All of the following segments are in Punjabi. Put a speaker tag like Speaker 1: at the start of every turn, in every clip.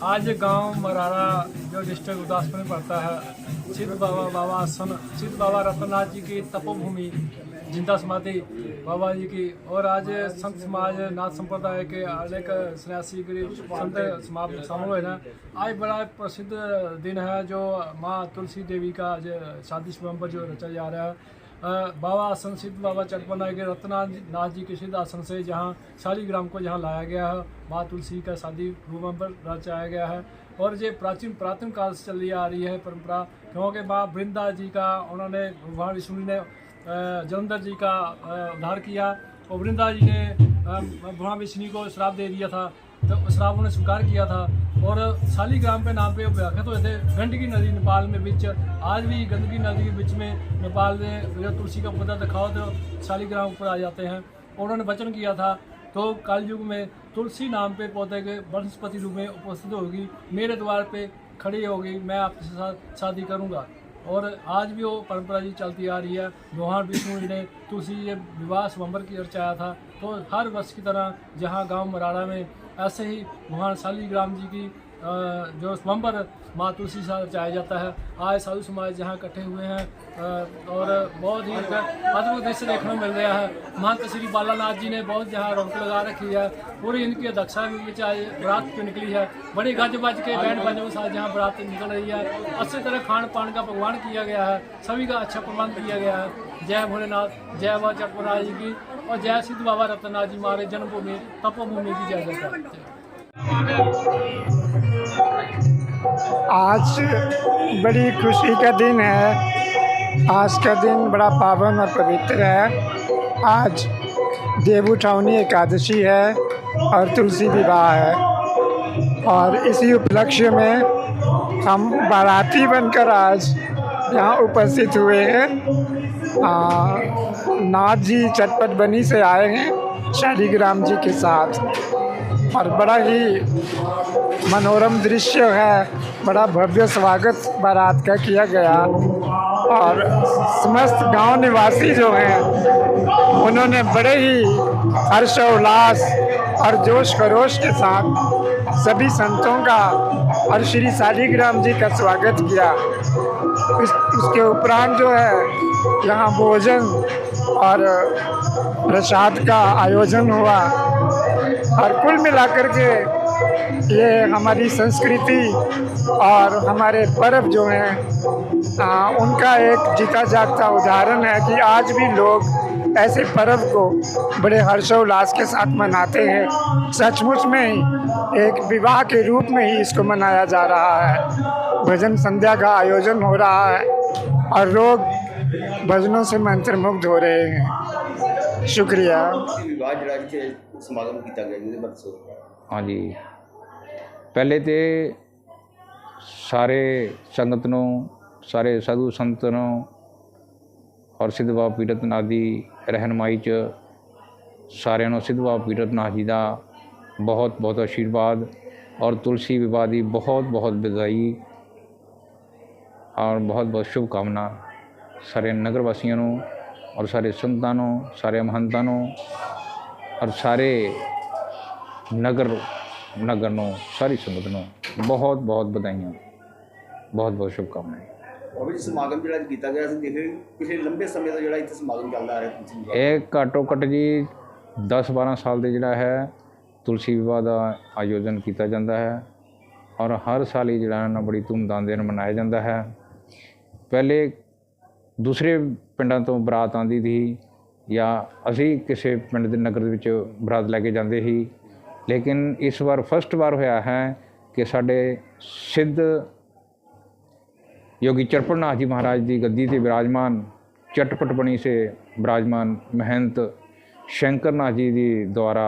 Speaker 1: आज गांव मरारा जो डिस्ट्रिक्ट गुरदासपुर में पड़ता है सिद्ध बाबा बाबा आसन सिद्ध बाबा रतननाथ जी की तपोभूमि जिंदा समाधि बाबा जी की और आज संत समाज नाथ संप्रदाय के अनेक सन्यासी गिरी संत समाप्त शामिल हुए हैं आज बड़ा प्रसिद्ध दिन है जो माँ तुलसी देवी का आज शादी नवंबर जो रचा जा रहा है अ, बाबा आसन सिद्ध बाबा चटपना के रत्नाथ नाथ जी के सिद्ध आसन से जहाँ शालीग्राम को जहाँ लाया गया है। माँ तुलसी का शादी भूमि पर रचाया गया है। और ये प्राचीन प्राचीन काल से चली आ रही है परंपरा। क्योंकि माँ वृंदा जी का उन्होंने भगवान विष्णु ने जलंधर जी का उद्धार किया। और वृंदा जी ने भगवान विष्णु को श्राप दे दिया था। तो उस श्राप उन्होंने स्वीकार किया था। और शालीग्राम पे नाम पे वो व्याख्यात हुए थे गंडकी नदी नेपाल में बीच, आज भी गंदगी नदी के बीच में नेपाल में जो तुलसी का पौधा दिखाओ तो शालीग्राम ऊपर आ जाते हैं। और उन्होंने वचन किया था तो काल युग में तुलसी नाम पे पौधे के वनस्पति रूप में उपस्थित होगी, मेरे द्वार पे खड़ी होगी, मैं आपके साथ शादी करूँगा। और आज भी वो परंपरा जी चलती आ रही है। भगवान विष्णु जी ने तुलसी ये विवाह स्वंबर की रचाया था। तो हर वर्ष की तरह जहाँ गाँव मराड़ा में ऐसे ही भगवान शालीग्राम जी की अ, जो स्वंबर माँ तुलसी से रचाया जाता है। आज साधु समाज जहाँ इकट्ठे हुए हैं और बहुत ही अद्भुत दृश्य देखने मिल रहा है। महंत श्री बालानाथ जी ने बहुत जहाँ रौनक लगा रखी है। पूरी इनकी अध्यक्षता में चाहे बरात क्यों निकली है? बड़ी गज बज के बैंड बाजों के साथ जहाँ बरात निकल रही है। अच्छी तरह खान पान का पकवान किया गया है। सभी का अच्छा प्रबंध किया गया है। जय भोलेनाथ, जय बाबा चटपराज जी की और जय सिद्ध बाबा रत्नाथ जी महाराज जन्मभूमि, तपोभूमि की जय जयकार।
Speaker 2: आज बड़ी खुशी का दिन है। आज का दिन बड़ा पावन और पवित्र है। आज देवउठावनी एकादशी है और तुलसी विवाह है। और इसी उपलक्ष्य में हम बाराती बनकर आज यहाँ उपस्थित हुए हैं। नाथ जी चटपट बनी से आए हैं शालीग्राम जी के साथ। और बड़ा ही मनोरम दृश्य है। बड़ा भव्य स्वागत बारात का किया गया। और समस्त गाँव निवासी जो हैं उन्होंने बड़े ही हर्षोल्लास और जोश खरोश के साथ सभी संतों का और श्री शालीग्राम जी का स्वागत किया। उस, उसके उपरांत जो है यहाँ भोजन और प्रसाद का आयोजन हुआ। और कुल मिलाकर के ये हमारी संस्कृति और हमारे पर्व जो हैं उनका एक जीता जागता उदाहरण है कि आज भी लोग ऐसे पर्व को बड़े हर्षोल्लास के साथ मनाते हैं। सचमुच में ही, एक विवाह के रूप में ही इसको मनाया जा रहा है। भजन संध्या का आयोजन हो रहा है और लोग भजनों से मंत्रमुग्ध हो रहे हैं। ਸ਼ੁਕਰੀਆ।
Speaker 3: ਇਹ ਵਿਵਾਦ ਜਿਹੜਾ ਸਮਾਗਮ ਕੀਤਾ ਗਿਆ
Speaker 4: ਹਾਂਜੀ। ਪਹਿਲੇ ਤੇ ਸਾਰੇ ਸੰਗਤ ਨੂੰ, ਸਾਰੇ ਸਾਧੂ ਸੰਤ ਨੂੰ ਔਰ ਸਿੱਧ ਬਾਬਾ ਪੀਰਤ ਨਾਥ ਦੀ ਰਹਿਨਮਾਈ 'ਚ ਸਾਰਿਆਂ ਨੂੰ ਸਿੱਧ ਬਾਬਾ ਪੀਰਤ ਨਾਥ ਜੀ ਦਾ ਬਹੁਤ ਬਹੁਤ ਆਸ਼ੀਰਵਾਦ ਔਰ ਤੁਲਸੀ ਵਿਵਾਹ ਦੀ ਬਹੁਤ ਬਹੁਤ ਵਧਾਈ ਔਰ ਬਹੁਤ ਬਹੁਤ ਸ਼ੁਭ ਕਾਮਨਾ ਸਾਰੇ ਨਗਰ ਵਾਸੀਆਂ ਨੂੰ ਔਰ ਸਾਰੇ ਸੰਤਾਂ ਨੂੰ ਸਾਰੇ ਮਹੰਤਾਂ ਨੂੰ ਔਰ ਸਾਰੇ ਨਗਰ ਨਗਰ ਨੂੰ ਸਾਰੀ ਸੰਗਤ ਨੂੰ ਬਹੁਤ ਬਹੁਤ ਵਧਾਈਆਂ। ਬਹੁਤ ਬਹੁਤ ਸ਼ੁਭਕਾਮਨਾਵਾਂ।
Speaker 3: ਉਹ ਵੀ ਸਮਾਗਮ ਜਿਹੜਾ ਕੀਤਾ ਗਿਆ ਸੀ ਦੇਖੇ ਪਿਛਲੇ ਲੰਬੇ ਸਮੇਂ ਤੋਂ ਜਿਹੜਾ ਇੱਥੇ ਸਮਾਗਮ ਚੱਲਦਾ ਆ ਰਿਹਾ
Speaker 4: ਇਹ ਘੱਟੋ ਘੱਟ ਜੀ 10 12 ਸਾਲ ਦੇ ਜਿਹੜਾ ਹੈ ਤੁਲਸੀ ਵਿਵਾਹ ਦਾ ਆਯੋਜਨ ਕੀਤਾ ਜਾਂਦਾ ਹੈ। ਔਰ ਹਰ ਸਾਲ ਹੀ ਜਿਹੜਾ ਨਾ ਬੜੀ ਧੂਮਧਾਮ ਦੇ ਨਾਲ ਮਨਾਇਆ ਜਾਂਦਾ ਹੈ। ਪਹਿਲੇ ਦੂਸਰੇ ਪਿੰਡਾਂ ਤੋਂ ਬਰਾਤ ਆਉਂਦੀ ਸੀ ਜਾਂ ਅਸੀਂ ਕਿਸੇ ਪਿੰਡ ਦੇ ਨਗਰ ਦੇ ਵਿੱਚ ਬਰਾਤ ਲੈ ਕੇ ਜਾਂਦੇ ਸੀ ਲੇਕਿਨ ਇਸ ਵਾਰ ਫਸਟ ਵਾਰ ਹੋਇਆ ਹੈ ਕਿ ਸਾਡੇ ਸਿੱਧ योगी चरपड़नाथ जी महाराज की गद्दी से विराजमान चटपट बनी से विराजमान महंत शंकर नाथ जी ਦੀ ਦੁਆਰਾ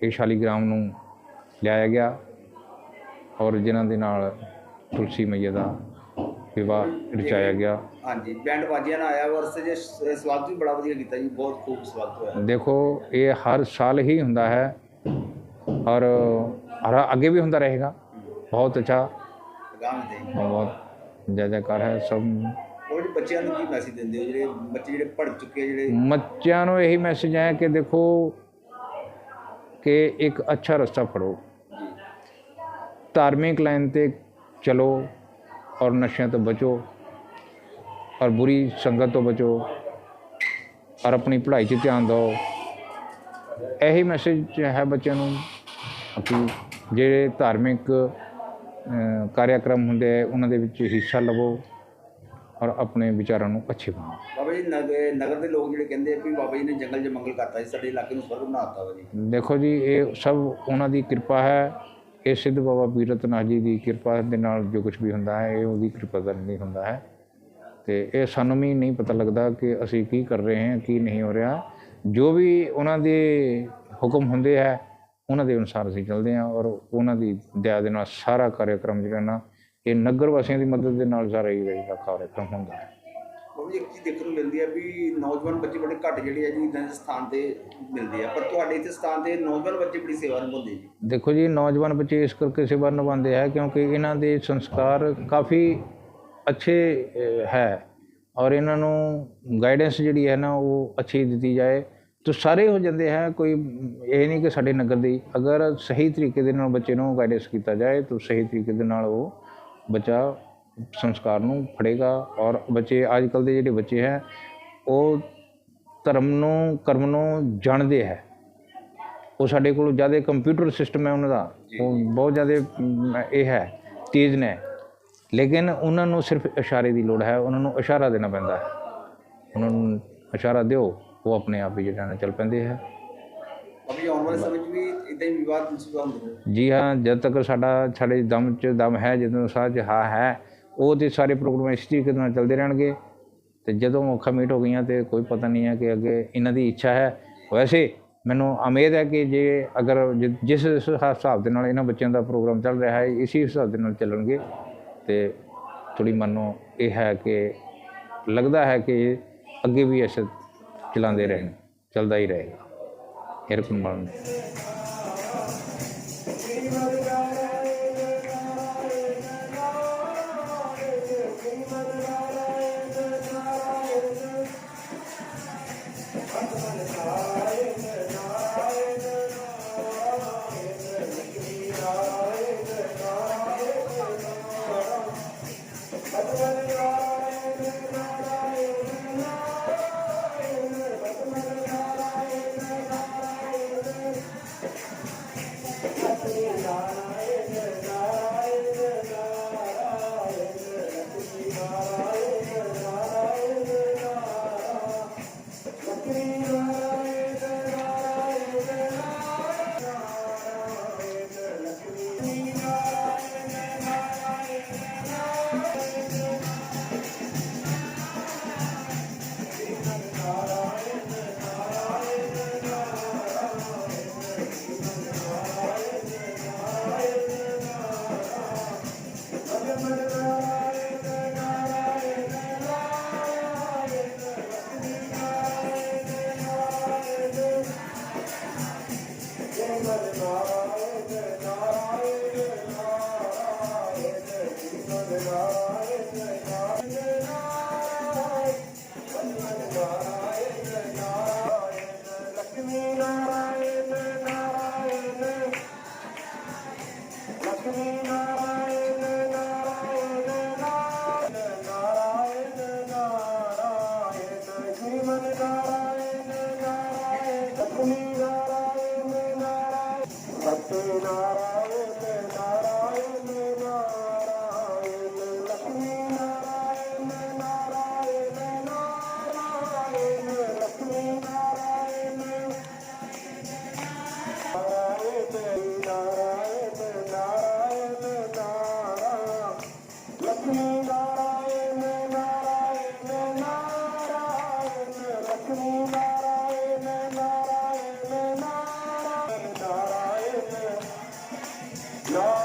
Speaker 4: ਇਹ ਸ਼ਾਲੀਗ੍ਰਾਮ ਨੂੰ ਲਿਆਇਆ ਗਿਆ ਔਰ ਜਿਨ੍ਹਾਂ ਦੇ ਨਾਲ ਤੁਲਸੀ ਮਈਆ ਦਾ ਵਿਵਾਹ ਰਚਾਇਆ ਗਿਆ।
Speaker 3: ਹਾਂਜੀ ਬੈਂਡ ਬਾਜੀਆਂ ਨਾਲ ਆਇਆ ਵਰਸ ਜੇ ਸਵਾਗਤ ਵੀ ਬੜਾ ਵਧੀਆ ਕੀਤਾ ਜੀ ਬਹੁਤ ਖੂਬ ਸਵਾਗਤ ਹੋਇਆ।
Speaker 4: ਦੇਖੋ ਇਹ ਹਰ ਸਾਲ ਹੀ ਹੁੰਦਾ ਹੈ ਔਰ ਅੱਗੇ ਵੀ ਹੁੰਦਾ ਰਹੇਗਾ। ਬਹੁਤ ਅੱਛਾ। ਬਹੁਤ ਜੈ ਜੈਕਾਰ ਹੈ ਸਭ
Speaker 3: ਉਹ ਬੱਚਿਆਂ ਨੂੰ ਕੀ ਮੈਸੇਜ ਦਿੰਦੇ ਹੋ? ਜਿਹੜੇ ਬੱਚੇ ਜਿਹੜੇ ਪੜ੍ਹ ਚੁੱਕੇ ਜਿਹੜੇ
Speaker 4: ਬੱਚਿਆਂ ਨੂੰ ਇਹੀ ਮੈਸੇਜ ਹੈ ਕਿ ਦੇਖੋ ਕਿ ਇੱਕ ਅੱਛਾ ਰਸਤਾ ਫੜੋ। ਧਾਰਮਿਕ ਲਾਈਨ ਤੇ ਚਲੋ। ਔਰ ਨਸ਼ਿਆਂ ਤੋਂ ਬਚੋ ਔਰ ਬੁਰੀ ਸੰਗਤ ਤੋਂ ਬਚੋ ਔਰ ਆਪਣੀ ਪੜ੍ਹਾਈ 'ਚ ਧਿਆਨ ਦਿਓ। ਇਹੀ ਮੈਸੇਜ ਹੈ ਬੱਚਿਆਂ ਨੂੰ ਕਿ ਜਿਹੜੇ ਧਾਰਮਿਕ ਕਾਰਿਆਕਰਮ ਹੁੰਦੇ ਆ ਉਹਨਾਂ ਦੇ ਵਿੱਚ ਹਿੱਸਾ ਲਵੋ ਔਰ ਆਪਣੇ ਵਿਚਾਰਾਂ ਨੂੰ ਅੱਛੇ ਬਣਾਓ।
Speaker 3: ਬਾਬਾ ਜੀ ਨਗ- ਨਗਰ ਦੇ ਲੋਕ ਜਿਹੜੇ ਕਹਿੰਦੇ ਆ ਵੀ ਬਾਬਾ ਜੀ ਨੇ ਜੰਗਲ 'ਚ ਮੰਗਲ ਕਰਤਾ ਸੀ ਸਾਡੇ ਇਲਾਕੇ ਨੂੰ ਸਵਰਗ ਬਣਾ ਦਿੱਤਾ ਵਾ ਜੀ।
Speaker 4: ਦੇਖੋ ਜੀ ਇਹ ਸਭ ਉਹਨਾਂ ਦੀ ਕਿਰਪਾ ਹੈ। ਇਹ ਸਿੱਧ ਬਾਬਾ ਵੀਰਤਨਾਥ ਜੀ ਦੀ ਕਿਰਪਾ ਦੇ ਨਾਲ ਜੋ ਕੁਝ ਵੀ ਹੁੰਦਾ ਹੈ, ਇਹ ਉਹਦੀ ਕਿਰਪਾ ਦਾ ਨਹੀਂ ਹੁੰਦਾ ਹੈ। ਤੇ ਇਹ ਸਾਨੂੰ ਵੀ ਨਹੀਂ ਪਤਾ ਲੱਗਦਾ ਕਿ ਅਸੀਂ ਕੀ ਕਰ ਰਹੇ ਹਾਂ, ਕੀ ਨਹੀਂ ਹੋ ਰਿਹਾ। ਜੋ ਵੀ ਉਹਨਾਂ ਦੇ ਹੁਕਮ ਹੁੰਦੇ ਹੈ, ਉਹਨਾਂ ਦੇ ਅਨੁਸਾਰ ਅਸੀਂ ਚੱਲਦੇ ਹਾਂ ਔਰ ਉਹਨਾਂ ਦੀ ਦਇਆ ਦੇ ਨਾਲ ਸਾਰਾ ਕਾਰਜਕ੍ਰਮ ਜਿਹੜਾ ਨਾ, ਇਹ ਨਗਰ ਵਾਸੀਆਂ ਦੀ ਮਦਦ ਦੇ ਨਾਲ ਸਾਰਾ ਹੀ ਜਿਹੜਾ ਕਾਰਜਕ੍ਰਮ ਹੁੰਦਾ ਹੈ।
Speaker 3: ਬਾਬਾ ਜੀ ਇੱਕ ਦੇਖਣ ਨੂੰ ਮਿਲਦੀ ਹੈ ਵੀ ਨੌਜਵਾਨ ਬੱਚੇ ਬੜੇ ਘੱਟ ਜਿਹੜੇ ਆ ਜੀ ਇਦਾਂ ਦੇ ਸਥਾਨ ਤੇ ਮਿਲਦੇ ਆ। ਪਰ ਤੁਹਾਡੇ ਇੱਥੇ ਸਥਾਨ ਤੇ ਨੌਜਵਾਨ ਬੱਚੇ ਬੜੀ ਸੇਵਾ ਨਿਭਾਉਂਦੇ ਜੀ।
Speaker 4: ਦੇਖੋ ਜੀ, ਨੌਜਵਾਨ ਬੱਚੇ ਇਸ ਕਰਕੇ ਸੇਵਾ ਨਿਭਾਉਂਦੇ ਹੈ ਕਿਉਂਕਿ ਇਹਨਾਂ ਦੇ ਸੰਸਕਾਰ ਕਾਫੀ ਅੱਛੇ ਹੈ। ਔਰ ਇਹਨਾਂ ਨੂੰ ਗਾਈਡੈਂਸ ਜਿਹੜੀ ਹੈ ਨਾ ਉਹ ਅੱਛੀ ਦਿੱਤੀ ਜਾਏ। ਤਾਂ ਸਾਰੇ ਹੋ ਜਾਂਦੇ ਹੈ ਕੋਈ ਇਹ ਨਹੀਂ ਕਿ ਸਾਡੇ ਨਗਰ ਦੀ ਅਗਰ ਸਹੀ ਤਰੀਕੇ ਦੇ ਨਾਲ ਬੱਚੇ ਨੂੰ ਗਾਈਡੈਂਸ ਕੀਤਾ ਜਾਏ, ਤਾਂ ਸਹੀ ਤਰੀਕੇ ਦੇ ਨਾਲ ਉਹ ਬੱਚਾ ਸੰਸਕਾਰ ਨੂੰ ਫੜੇਗਾ ਔਰ ਬੱਚੇ ਅੱਜ ਕੱਲ ਦੇ ਜਿਹੜੇ ਬੱਚੇ ਹੈ ਉਹ ਧਰਮ ਨੂੰ ਕਰਮ ਨੂੰ ਜਾਣਦੇ ਹੈ। ਉਹ ਸਾਡੇ ਕੋਲ ਜ਼ਿਆਦਾ ਕੰਪਿਊਟਰ ਸਿਸਟਮ ਹੈ ਉਹਨਾਂ ਦਾ। ਉਹ ਬਹੁਤ ਜ਼ਿਆਦਾ ਇਹ ਹੈ ਤੇਜ਼ ਨੇ। ਲੇਕਿਨ ਉਹਨਾਂ ਨੂੰ ਸਿਰਫ ਇਸ਼ਾਰੇ ਦੀ ਲੋੜ ਹੈ ਉਹਨਾਂ ਨੂੰ ਇਸ਼ਾਰਾ ਦੇਣਾ ਪੈਂਦਾ ਹੈ। ਉਹਨਾਂ ਨੂੰ ਇਸ਼ਾਰਾ ਦਿਓ ਉਹ ਆਪਣੇ ਆਪ ਹੀ ਜਿਹੜਾ ਨਾ ਚੱਲ ਪੈਂਦੇ ਹੈ।
Speaker 3: ਜੀ ਆਉਣ ਵਾਲੇ ਸਮੇਂ 'ਚ ਵੀ ਇਦਾਂ ਹੀ ਵਿਵਾਦ ਮੁਸੀਬਤ ਹੁੰਦੇ ਨੇ।
Speaker 4: ਜੀ ਹਾਂ ਜਦ ਤੱਕ ਸਾਡਾ ਸਾਡੇ ਦਮ 'ਚ ਦਮ ਹੈ ਜਦੋਂ ਸਾਹ 'ਚ ਹਾਂ ਹੈ ਉਹ ਤੇ ਸਾਰੇ ਪ੍ਰੋਗਰਾਮ ਇਸ ਤਰੀਕੇ ਨਾਲ ਚੱਲਦੇ ਰਹਿਣਗੇ ਤੇ ਜਦੋਂ ਔਖਾ ਮੀਟ ਹੋ ਗਈਆਂ ਤੇ ਕੋਈ ਪਤਾ ਨਹੀਂ ਹੈ ਕਿ ਅੱਗੇ ਇਹਨਾਂ ਦੀ ਇੱਛਾ ਹੈ। ਵੈਸੇ ਮੈਨੂੰ ਉਮੀਦ ਹੈ ਕਿ ਜੇ ਅਗਰ ਜਿ- ਜਿਸ ਹਿਸਾਬ ਦੇ ਨਾਲ ਇਹਨਾਂ ਬੱਚਿਆਂ ਦਾ ਪ੍ਰੋਗਰਾਮ ਚੱਲ ਰਿਹਾ ਹੈ, ਇਸੇ ਹਿਸਾਬ ਦੇ ਨਾਲ ਚੱਲਣਗੇ ਤੇ ਥੋੜੀ ਮਨੋਂ ਇਹ ਹੈ ਕਿ ਲੱਗਦਾ ਹੈ ਕਿ ਅੱਗੇ ਵੀ ਐਸੇ ਚਲਾਉਂਦੇ ਰਹਿਣ, ਚੱਲਦਾ ਹੀ ਰਹੇਗਾ। ਹੇਰ ਮਨ। Jai Jai No.